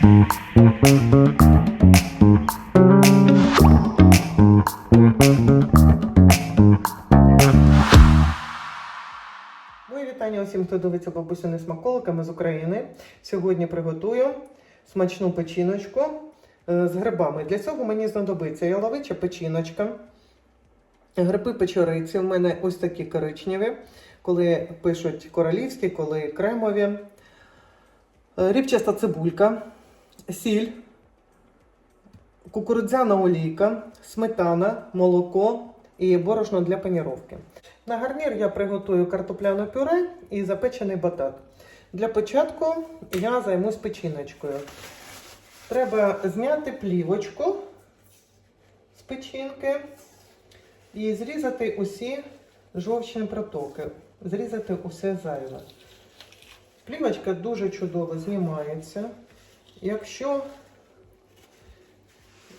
Вітання усім, хто дивиться бабусини смаколиками з України. Сьогодні приготую смачну печіночку е, з грибами. Для цього мені знадобиться яловича печіночка, гриби печориці. У мене ось такі коричневі, коли пишуть королівські, коли кремові, е, рібчаста цибулька, сіль, кукурудзяна олійка, сметана, молоко і борошно для паніровки. На гарнір я приготую картопляне пюре і запечений батат. Для початку я займусь печіночкою. Треба зняти плівочку з печінки і зрізати усі жовчні протоки, зрізати усе зайве. Плівочка дуже чудово знімається. Якщо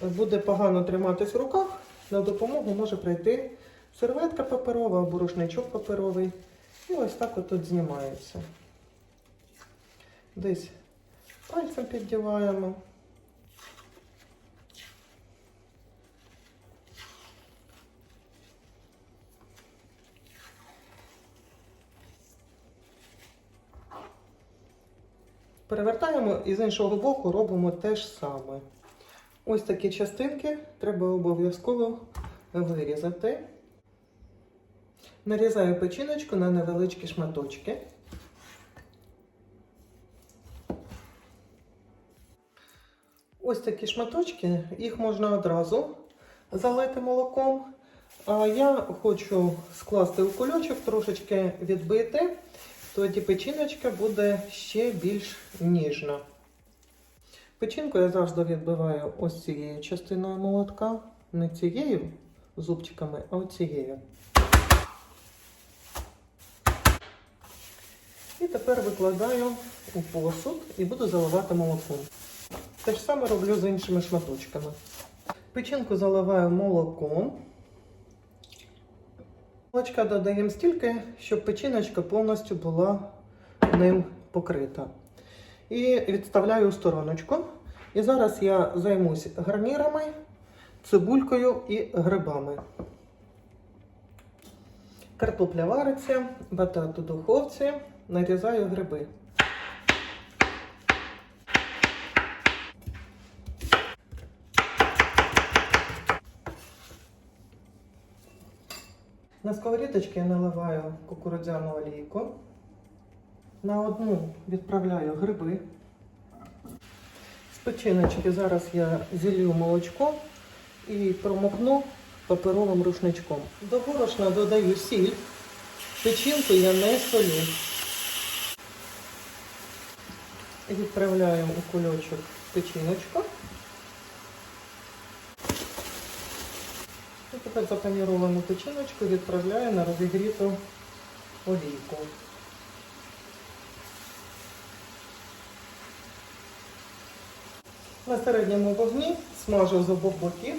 буде погано триматись в руках, на допомогу може прийти серветка паперова або рушничок паперовий. І ось так отут знімається. Десь пальцем піддіваємо. Перевертаємо і з іншого боку робимо те ж саме. Ось такі частинки треба обов'язково вирізати. Нарізаю печіночку на невеличкі шматочки. Ось такі шматочки, їх можна одразу залити молоком. А я хочу скласти у кульочок, трошечки відбити, тоді печіночка буде ще більш ніжна. Печінку я завжди відбиваю ось цією частиною молотка, не цією зубчиками, а цією. І тепер викладаю у посуд і буду заливати молоком. Те ж саме роблю з іншими шматочками. Печінку заливаю молоком. Молочка додаємо стільки, щоб печіночка повністю була ним покрита. І відставляю у стороночку. І зараз я займусь гарнірами, цибулькою і грибами. Картопля вариться, батат у духовці, нарізаю гриби. На сковорідочки я наливаю кукурудзяну олійку. На одну відправляю гриби. З печіночки зараз я зілью молочко і промокну паперовим рушничком. До борошна додаю сіль. Печінку я не солю. Відправляю у кульочок печіночку. І тепер запаніровану печіночку відправляю на розігріту олійку. На середньому вогні смажу з обох боків.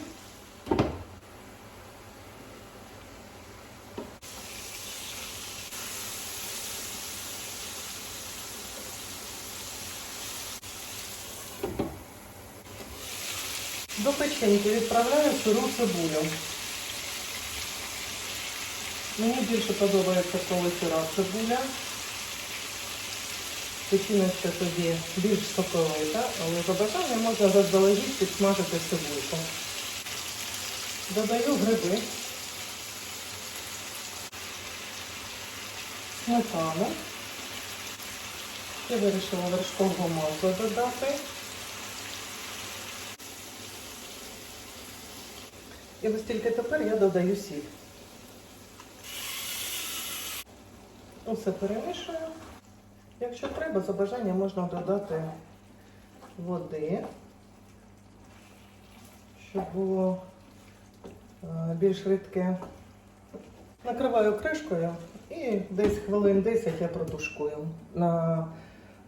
До печеньки відправляю сиру цибулю. Мені більше подобається, коли сира цибуля. Печіночка тоді більш соковита, але за бажанням можна заздалегідь підсмажити цибульку. Додаю гриби, сметану. Я вирішила вершкового масло додати. І ось тільки тепер я додаю сіль. Усе перемішую. Якщо треба, за бажанням можна додати води, щоб було е, більш рідке. Накриваю кришкою і десь хвилин 10 я протушкую на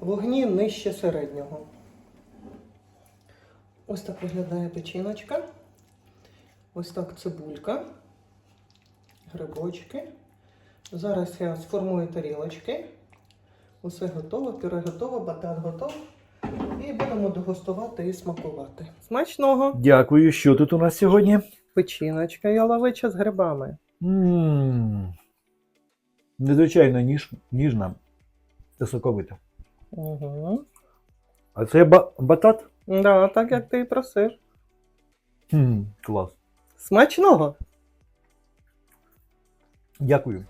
вогні нижче середнього. Ось так виглядає печіночка. Ось так цибулька, грибочки. Зараз я сформую тарілочки. Усе готово, пюре готово, батат готов. І будемо дегустувати і смакувати. Смачного! Дякую. Що тут у нас сьогодні? Печіночка яловича з грибами. Ммм. Незвичайно ніж, ніжна та соковита. Угу. А це ба- батат? Да, так як ти і просив. Хм, клас. Смачного! Дякую.